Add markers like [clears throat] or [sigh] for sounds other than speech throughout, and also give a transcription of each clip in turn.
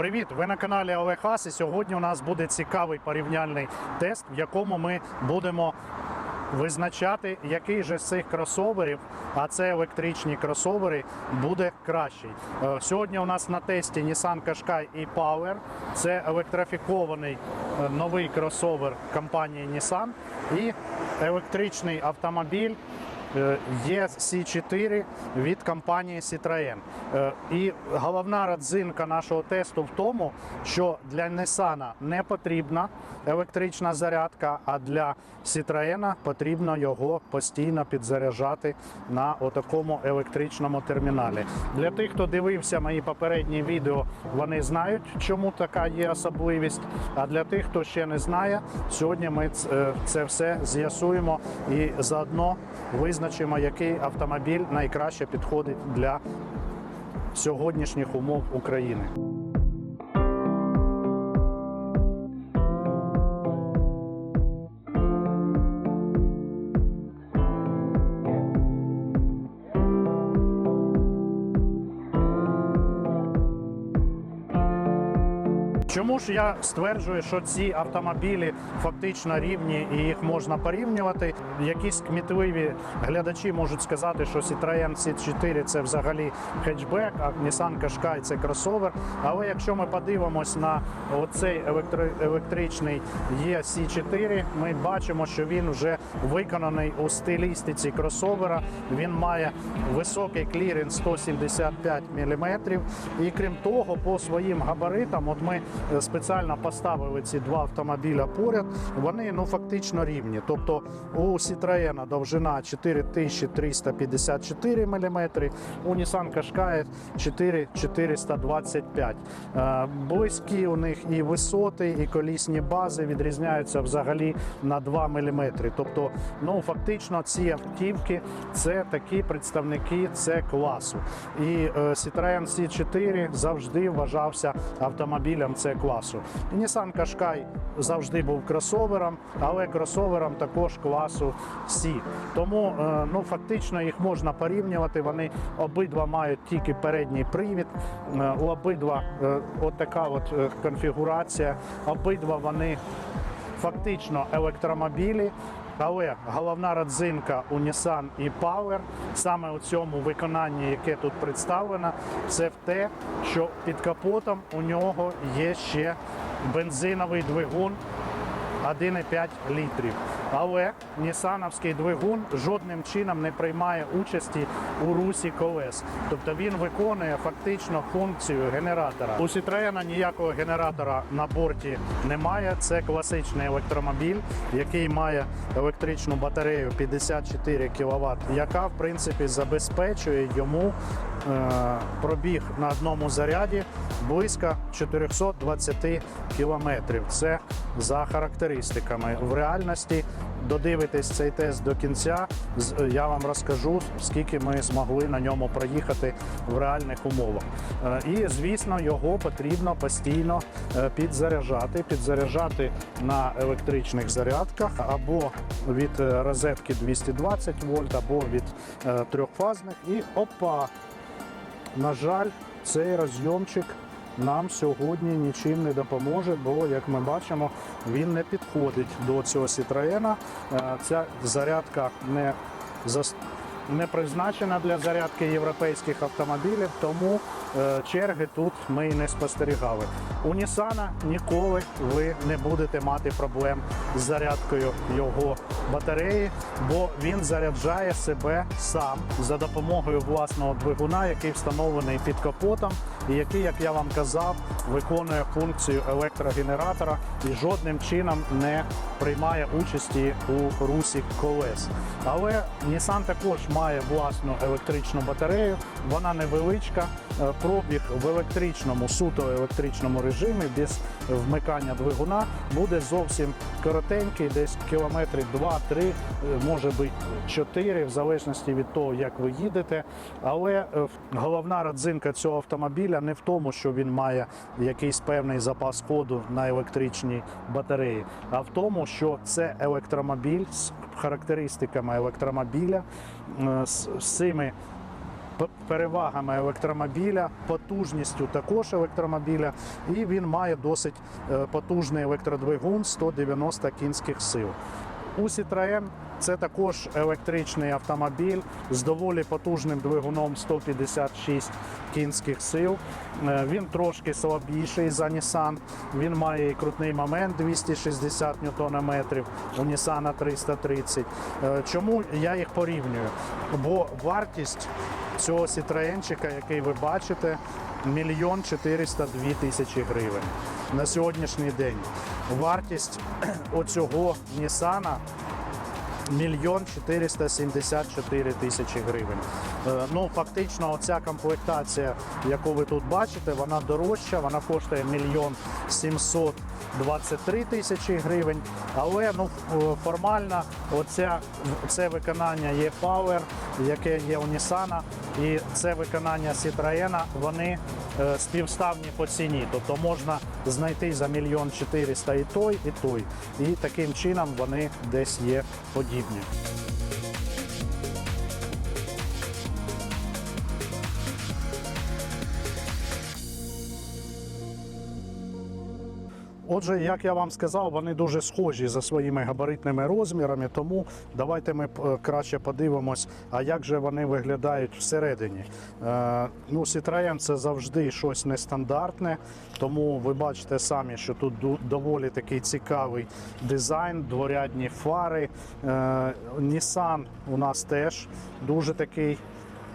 Привіт! Ви на каналі Олег Хас і сьогодні у нас буде цікавий порівняльний тест, в якому ми будемо визначати, який же з цих кросоверів, а це електричні кросовери, буде кращий. Е, Сьогодні у нас на тесті Nissan Qashqai e-Power. Це електрифікований е, новий кросовер компанії Nissan і електричний автомобіль е, EC4 від компанії Citroën. Е, І головна родзинка нашого тесту в тому, що для Nissan не потрібна електрична зарядка, а для Citroën потрібно його постійно підзаряджати на отакому електричному терміналі. Для тих, хто дивився мої попередні відео, вони знають, чому така є особливість. А для тих, хто ще не знає, сьогодні ми е, це все з'ясуємо і заодно визначимо, який автомобіль найкраще підходить для сьогоднішніх умов України. Чому ж я стверджую, що ці автомобілі фактично рівні і їх можна порівнювати? Якісь кмітливі глядачі можуть сказати, що Citroen C4 це взагалі хетчбек, а Nissan Qashqai це кросовер. Але якщо ми подивимось на оцей електри- електричний EC4, ми бачимо, що він вже виконаний у стилістиці кросовера. Він має високий кліренс 175 мм. І крім того, по своїм габаритам, от ми спеціально поставили ці два автомобіля поряд. Вони ну фактично рівні. Тобто у Citroën довжина 4354 мм, у Nissan Qashqai 4425. Е, Близькі у них і висоти, і колісні бази відрізняються взагалі на 2 мм. Тобто, ну фактично, ці автівки це такі представники це класу. І е, Citroen C4 завжди вважався автомобілем це класу. Нісан Qashqai завжди був кросовером, але кросовером також класу C. Тому е, ну фактично їх можна порівнювати. Вони обидва мають тільки передній привід. Е, обидва отака от така е, конфігурація. Обидва вони фактично електромобілі. Але головна родзинка у Nissan і Power саме у цьому виконанні, яке тут представлено, це в те, що під капотом у нього є ще бензиновий двигун 1,5 літрів. Але Нісановський двигун жодним чином не приймає участі у русі колес. Тобто він виконує фактично функцію генератора. У Citroen ніякого генератора на борті немає. Це класичний електромобіль, який має електричну батарею 54 кВт, яка в принципі забезпечує йому е, пробіг на одному заряді близько 420 кілометрів. Це за характеристиками. В реальності додивитесь цей тест до кінця. Я вам розкажу, скільки ми змогли на ньому проїхати в реальних умовах. Е, І звісно, його потрібно постійно е, підзаряджати, підзаряджати на електричних зарядках або від е, розетки 220 вольт, або від е, трьохфазних. І опа! На жаль, цей розйомчик нам сьогодні нічим не допоможе, бо, як ми бачимо, він не підходить до цього Citroena. Е, Ця зарядка не не призначена для зарядки європейських автомобілів, тому е, черги тут ми не спостерігали. У Nissan ніколи ви не будете мати проблем з зарядкою його батареї, бо він заряджає себе сам за допомогою власного двигуна, який встановлений під капотом, і який, як я вам казав, виконує функцію електрогенератора і жодним чином не приймає участі у русі колес. Але Nissan також має власну електричну батарею, вона невеличка. Е, Пробіг в електричному, суто електричному режимі, без вмикання двигуна, буде зовсім коротенький, десь кілометри 2-3, е, може бути 4, в залежності від того, як ви їдете. Але е, головна родзинка цього автомобіля не в тому, що він має якийсь певний запас ходу на електричній батареї, а в тому, що це електромобіль з характеристиками електромобіля, е, з, цими перевагами електромобіля, потужністю також електромобіля, і він має досить е, потужний електродвигун 190 кінських сил. У Citroën це також електричний автомобіль з доволі потужним двигуном 156 кінських сил. Е, Він трошки слабіший за Nissan. Він має і крутний момент 260 Нм, у Nissan 330. Е, Чому я їх порівнюю? Бо вартість цього Citroenчика, який ви бачите, мільйон 402 тисячі гривень на сьогоднішній день. Вартість [clears throat] оцього Нісана мільйон 474 тисячі гривень. Е, Ну, фактично, оця комплектація, яку ви тут бачите, вона дорожча, вона коштує мільйон 723 тисячі гривень. Але ну, е, формально оця, це виконання є Power, яке є у Nissan, і це виконання Citroën, вони е, співставні по ціні. Тобто можна знайти за мільйон 400 і той, і той. І таким чином вони десь є подібні. Отже, як я вам сказав, вони дуже схожі за своїми габаритними розмірами, тому давайте ми е, краще подивимось, а як же вони виглядають всередині. Е, ну, Citroën це завжди щось нестандартне, тому ви бачите самі, що тут доволі такий цікавий дизайн, дворядні фари. Е, Nissan у нас теж дуже такий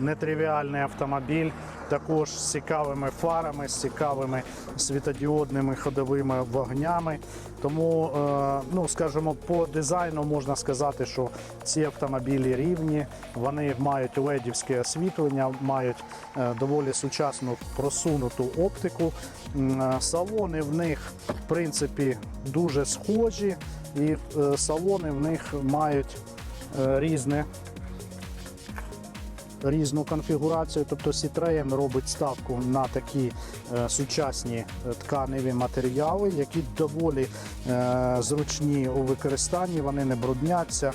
нетривіальний автомобіль, також з цікавими фарами, з цікавими світодіодними ходовими вогнями. Тому, е, ну скажімо, по дизайну можна сказати, що ці автомобілі рівні, вони мають ледівське освітлення, мають е, доволі сучасну просунуту оптику. Е, Салони в них, в принципі, дуже схожі, і салони в них мають різне різну конфігурацію. Тобто Citroën робить ставку на такі е, сучасні е, тканеві матеріали, які доволі е, зручні у використанні, вони не брудняться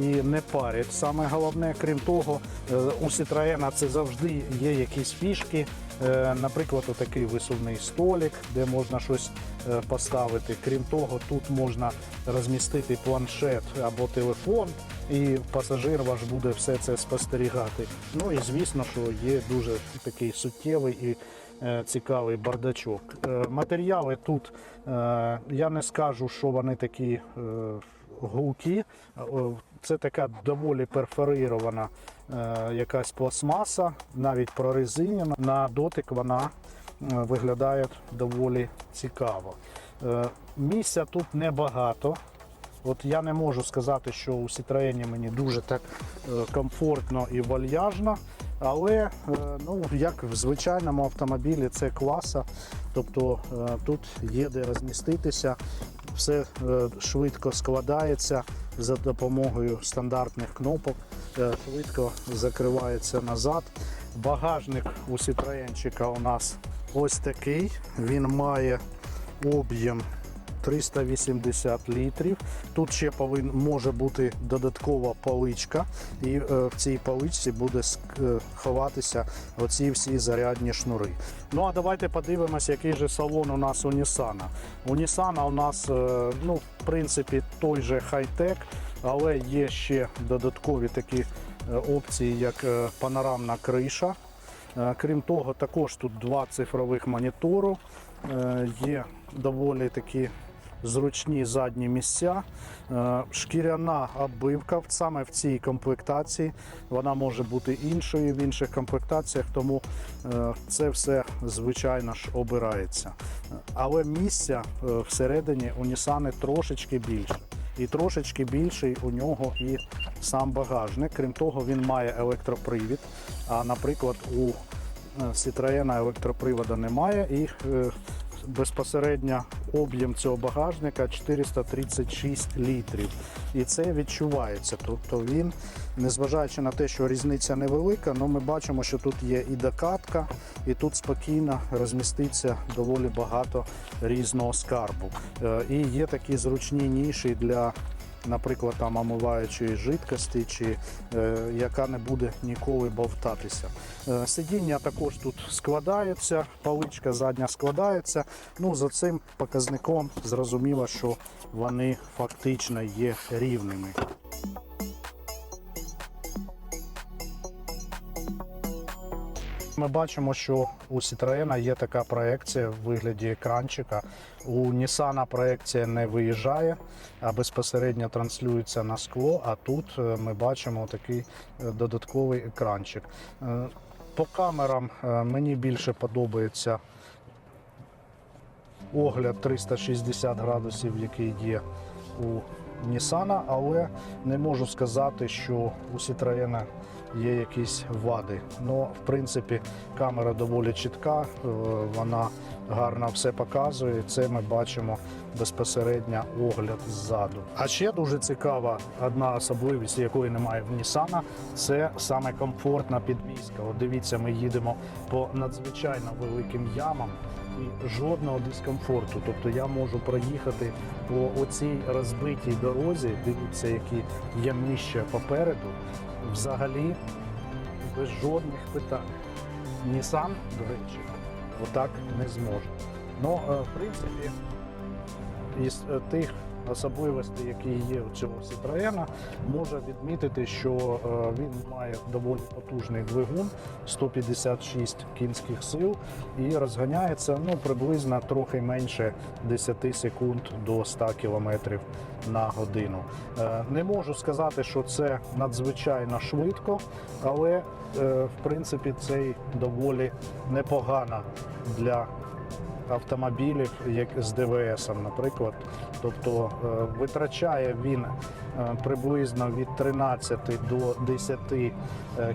і не парять. Саме головне, крім того, у Citroën це завжди є якісь фішки. Наприклад, такий висувний столик, де можна щось поставити. Крім того, тут можна розмістити планшет або телефон, і пасажир ваш буде все це спостерігати. Ну і звісно, що є дуже такий суттєвий і е, цікавий бардачок. Е, Матеріали тут е, я не скажу, що вони такі гулкі. Е, Це така доволі перфорирована якась пластмаса, навіть прорезинена. На дотик вона виглядає доволі цікаво. Місця тут небагато. От я не можу сказати, що у Citroën мені дуже так е, комфортно і вальяжно, але е, ну, як в звичайному автомобілі це класа, тобто е, тут є де розміститися, все швидко складається за допомогою стандартних кнопок, швидко закривається назад. Багажник у Citroёnчика у нас ось такий. Він має об'єм 380 літрів. Тут ще повин, може бути додаткова поличка, і е, в цій поличці буде ск- е, оці всі зарядні шнури. Ну а давайте подивимося, який же салон у нас у Nissan. У Nissan у нас, е, ну, в принципі, той же хай-тек, але є ще додаткові такі опції, як панорамна криша. Крім того, також тут два цифрових монітору. Є доволі такі зручні задні місця. Е, Шкіряна оббивка саме в цій комплектації. Вона може бути іншою в інших комплектаціях, тому е, це все звичайно ж обирається. Але місця е, всередині у Nissan трошечки більше. І трошечки більший у нього і сам багажник. Крім того, він має електропривід. А, наприклад, у Citroën електроприводу немає і безпосередньо об'єм цього багажника 436 літрів. І це відчувається. Тобто він, незважаючи на те, що різниця невелика, але ми бачимо, що тут є і докатка, і тут спокійно розміститься доволі багато різного скарбу. Е, І є такі зручні ніші для наприклад, там омиваючої жидкості, чи е, яка не буде ніколи бовтатися. Е, сидіння також тут складається, паличка задня складається. Ну, за цим показником зрозуміло, що вони фактично є рівними. Ми бачимо, що у Citroen є така проекція в вигляді екранчика. У Nissan проекція не виїжджає, а безпосередньо транслюється на скло. А тут е, ми бачимо такий е, додатковий екранчик. Е, По камерам мені більше подобається огляд 360 градусів, який є у Nissan, але не можу сказати, що у Citroen є якісь вади. Ну, в принципі, камера доволі чітка, е, вона гарно все показує. Це ми бачимо безпосередньо огляд ззаду. А ще дуже цікава одна особливість, якої немає в Nissan, це саме комфортна підвізка. От дивіться, ми їдемо по надзвичайно великим ямам жодного дискомфорту. Тобто я можу проїхати по оцій розбитій дорозі, дивіться, які яміща попереду, взагалі без жодних питань. Нісан, до речі, отак не зможе. Ну, е, в принципі, із е, тих особливостей, які є у цього Citroen, можна відмітити, що е, він має доволі потужний двигун 156 кінських сил і розганяється ну, приблизно трохи менше 10 секунд до 100 км на годину. Е, Не можу сказати, що це надзвичайно швидко, але е, в принципі це доволі непогано для автомобілів, як з ДВС, наприклад. Тобто е, витрачає він е, приблизно від 13 до 10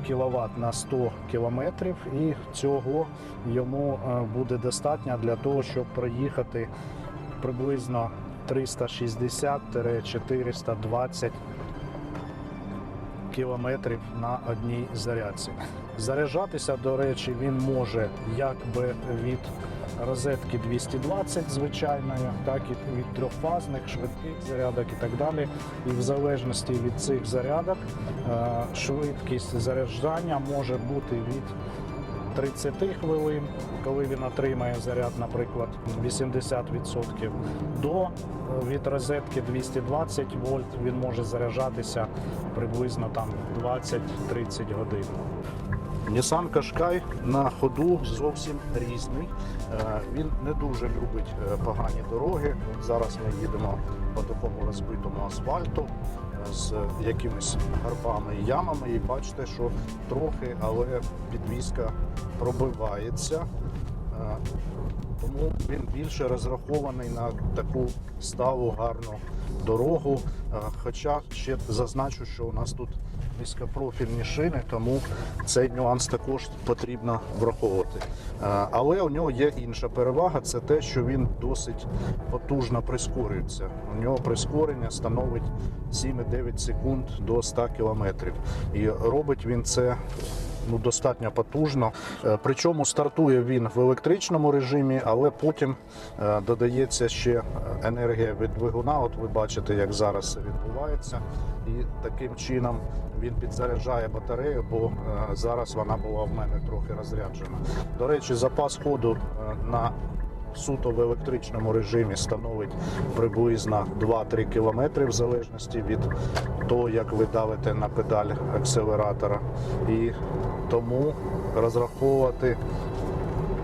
кВт на 100 км, і цього йому е, буде достатньо для того, щоб проїхати приблизно 360-420 кілометрів на одній зарядці. Заряджатися, до речі, він може як би від розетки 220 звичайної, так і від трьохфазних, швидких зарядок і так далі. І в залежності від цих зарядок е, швидкість заряджання може бути від 30 хвилин, коли він отримає заряд, наприклад, 80%, до е, від розетки 220 вольт він може заряджатися приблизно там 20-30 годин. Nissan Qashqai на ходу зовсім різний. Е, Він не дуже любить е, погані дороги. Зараз ми їдемо по такому розбитому асфальту з якимись гарбами і ямами. І бачите, що трохи, але підвізка пробивається. Е, Тому він більше розрахований на таку сталу гарну дорогу. Е, Хоча ще зазначу, що у нас тут низькопрофільні шини, тому цей нюанс також потрібно враховувати. Е, Але у нього є інша перевага це те, що він досить потужно прискорюється. У нього прискорення становить 7,9 секунд до 100 км. І робить він це ну, достатньо потужно. Е, Причому стартує він в електричному режимі, але потім е, додається ще енергія від двигуна. От ви бачите, як зараз це відбувається. І таким чином він підзаряджає батарею, бо е, зараз вона була в мене трохи розряджена. До речі, запас ходу е, на суто в електричному режимі становить приблизно 2-3 кілометри в залежності від того, як ви давите на педаль акселератора. І тому розраховувати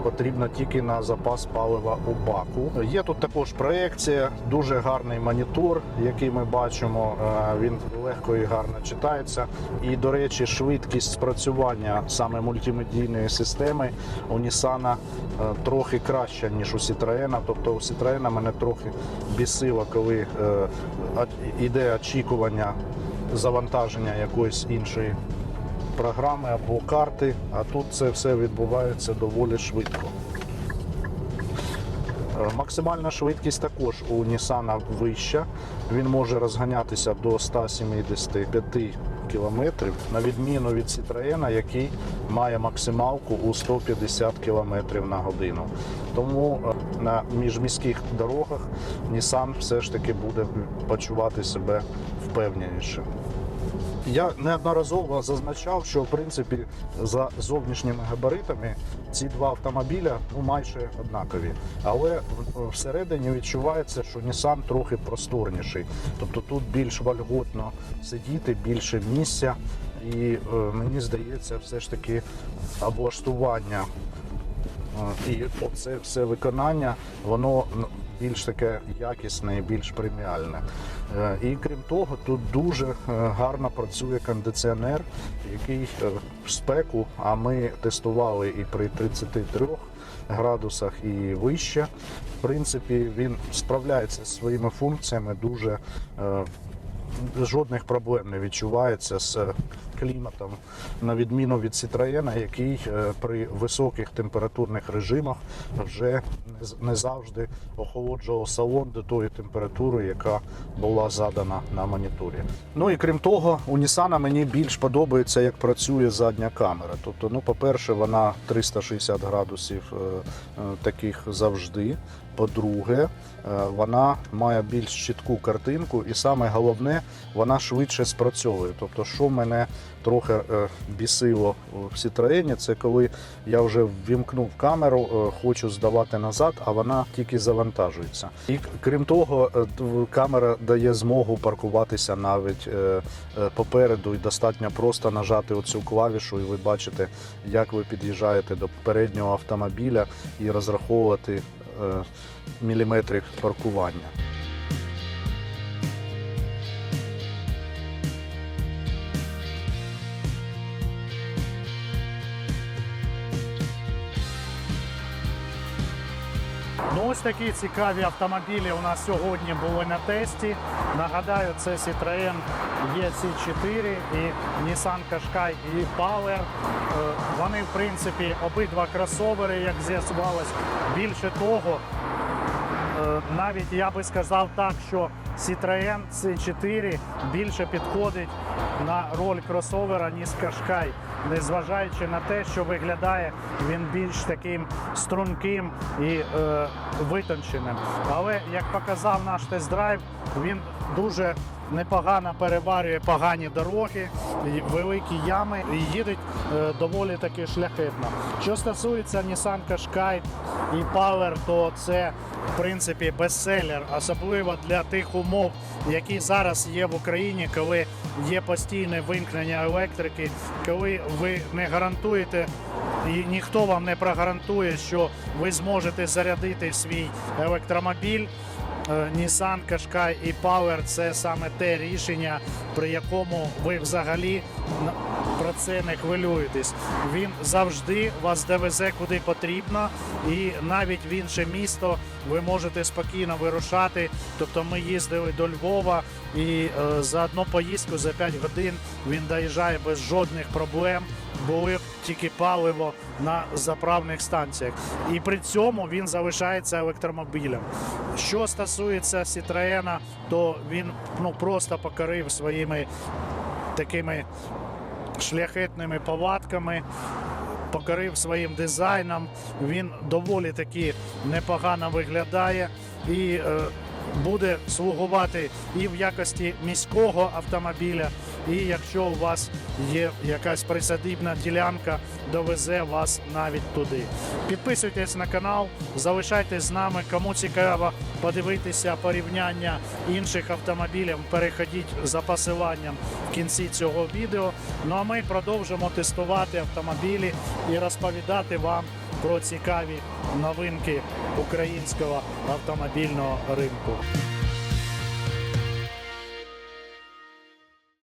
потрібно тільки на запас палива у баку. Є тут також проекція, дуже гарний монітор, який ми бачимо. Е, Він легко і гарно читається. І, до речі, швидкість спрацювання саме мультимедійної системи у Nissan е, трохи краща, ніж у Citroen. Тобто у Citroen мене трохи бісило, коли е, а- іде очікування завантаження якоїсь іншої програми або карти, а тут це все відбувається доволі швидко. Е, Максимальна швидкість також у Nissan вища. Він може розганятися до 175 км, на відміну від Citroen, який має максималку у 150 км на годину. Тому е, на міжміських дорогах Nissan все ж таки буде почувати себе впевненіше. Я неодноразово зазначав, що в принципі за зовнішніми габаритами ці два автомобіля ну майже однакові. Але всередині відчувається, що Nissan трохи просторніший. Тобто тут більш вольготно сидіти, більше місця. І е, мені здається, все ж таки облаштування е, і це все виконання, воно більш таке якісне і більш преміальне. Е, І крім того, тут дуже е, гарно працює кондиціонер, який е, в спеку, а ми тестували і при 33 градусах і вище. В принципі, він справляється зі своїми функціями дуже. Жодних проблем не відчувається з кліматом, на відміну від Citroën, який е, при високих температурних режимах вже не завжди охолоджував салон до тої температури, яка була задана на моніторі. Ну і крім того, у Nissan мені більш подобається, як працює задня камера. Тобто, ну, по-перше, вона 360 градусів е, е, таких завжди. По-друге, вона має більш чітку картинку, і саме головне, вона швидше спрацьовує. Тобто, що мене трохи е, бісило в Citroën, це коли я вже ввімкнув камеру, е, хочу здавати назад, а вона тільки завантажується. І крім того, е, камера дає змогу паркуватися навіть е, е, попереду, і достатньо просто нажати оцю клавішу, і ви бачите, як ви під'їжджаєте до переднього автомобіля і розраховувати е, міліметри паркування. Ну, ось такі цікаві автомобілі у нас сьогодні були на тесті. Нагадаю, це Citroën EC4 і Nissan Qashqai і Power. Е, Вони, в принципі, обидва кросовери, як з'ясувалось. Більше того, Е, навіть я би сказав так, що Citroën C4 більше підходить на роль кросовера, ніж Qashqai, незважаючи на те, що виглядає він більш таким струнким і е, витонченим. Але як показав наш тест-драйв, він дуже непогано переварює погані дороги, великі ями і їдуть е, доволі таки шляхетно. Що стосується Nissan Qashqai і Power, то це в принципі бестселер, особливо для тих умов, які зараз є в Україні, коли є постійне вимкнення електрики, коли ви не гарантуєте. І ніхто вам не прогарантує, що ви зможете зарядити свій електромобіль. Е, Nissan Qashqai і Power – це саме те рішення, при якому ви взагалі про це не хвилюєтесь. Він завжди вас довезе куди потрібно, і навіть в інше місто ви можете спокійно вирушати. Тобто ми їздили до Львова, і е, за одну поїздку за 5 годин він доїжджає без жодних проблем. Були тільки паливо на заправних станціях, і при цьому він залишається електромобілем. Що стосується Citroën, то він ну просто покорив своїми такими шляхетними повадками. Покорив своїм дизайном, він доволі таки непогано виглядає і е, буде слугувати і в якості міського автомобіля, і якщо у вас є якась присадибна ділянка, довезе вас навіть туди. Підписуйтесь на канал, залишайтесь з нами. Кому цікаво подивитися порівняння інших автомобілів, переходіть за посиланням в кінці цього відео. Ну а ми продовжимо тестувати автомобілі і розповідати вам про цікаві новинки українського автомобільного ринку.